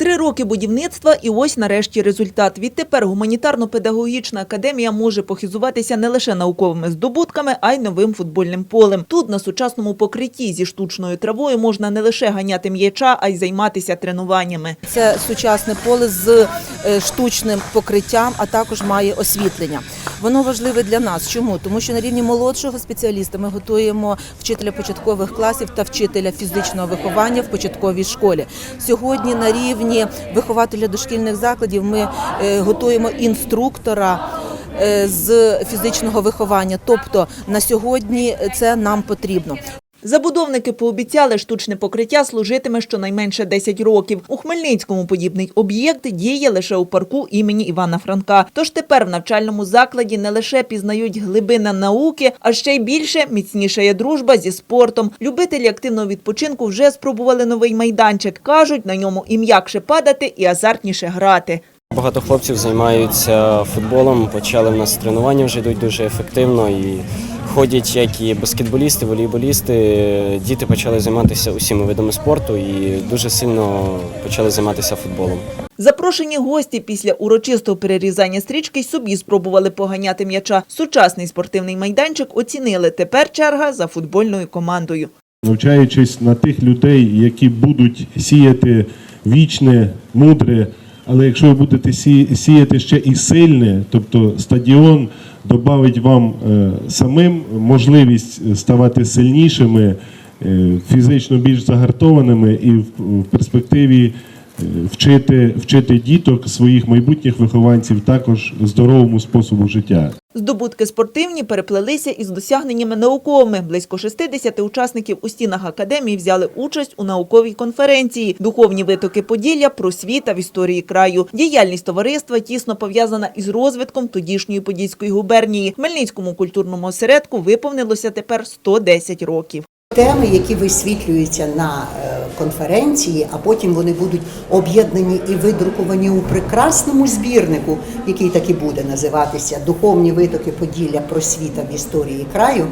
Три роки будівництва і ось нарешті результат. Відтепер гуманітарно-педагогічна академія може похизуватися не лише науковими здобутками, а й новим футбольним полем. Тут на сучасному покритті зі штучною травою можна не лише ганяти м'яча, а й займатися тренуваннями. Це сучасне поле з штучним покриттям, а також має освітлення. Воно важливе для нас. Чому? Тому що на рівні молодшого спеціаліста ми готуємо вчителя початкових класів та вчителя фізичного виховання в початковій школі. Сьогодні на рівні вихователя дошкільних закладів ми е, готуємо інструктора. е, З фізичного виховання, тобто на сьогодні це нам потрібно. Забудовники пообіцяли, штучне покриття служитиме щонайменше 10 років. У Хмельницькому подібний об'єкт діє лише у парку імені Івана Франка. Тож тепер в навчальному закладі не лише пізнають глибини науки, а ще й більше міцнішає дружба зі спортом. Любителі активного відпочинку вже спробували новий майданчик. Кажуть, на ньому і м'якше падати, і азартніше грати. Багато хлопців займаються футболом, почали в нас тренування вже йдуть дуже ефективно і ходять як і баскетболісти, волейболісти. Діти почали займатися усіма видами спорту і дуже сильно почали займатися футболом. Запрошені гості після урочистого перерізання стрічки й собі спробували поганяти м'яча. Сучасний спортивний майданчик оцінили. Тепер черга за футбольною командою. навчаючись на тих людей, які будуть сіяти вічне, мудре. Але якщо ви будете сі- сіяти ще і сильне, тобто стадіон додавить вам е, самим можливість ставати сильнішими, е, фізично більш загартованими і в, перспективі е, вчити, вчити діток своїх майбутніх вихованців також здоровому способу життя. Здобутки спортивні переплелися із досягненнями науковими. Близько 60 учасників у стінах академії взяли участь у науковій конференції «Духовні витоки Поділля. Просвіта в історії краю». Діяльність товариства тісно пов'язана із розвитком тодішньої Подільської губернії. Хмельницькому культурному осередку виповнилося тепер 110 років. Теми, які висвітлюються на е, конференції, а потім вони будуть об'єднані і видруковані у прекрасному збірнику, який так і буде називатися Духовні витоки Поділля просвіта в історії краю.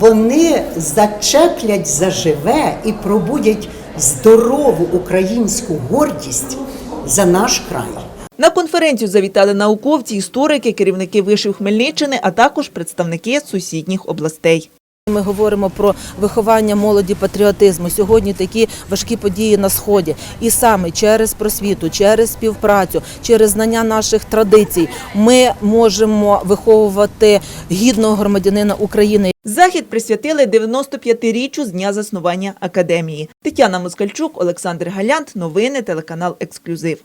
Вони зачеплять заживе і пробудять здорову українську гордість за наш край. На конференцію завітали науковці, історики, керівники вишів Хмельниччини, а також представники сусідніх областей. Ми говоримо про виховання молоді патріотизму. Сьогодні такі важкі події на сході, і саме через просвіту, через співпрацю, через знання наших традицій, ми можемо виховувати гідного громадянина України. Захід присвятили 95-річчю з дня заснування академії. Тетяна Москальчук, Олександр Галянт. Новини телеканал Ексклюзив.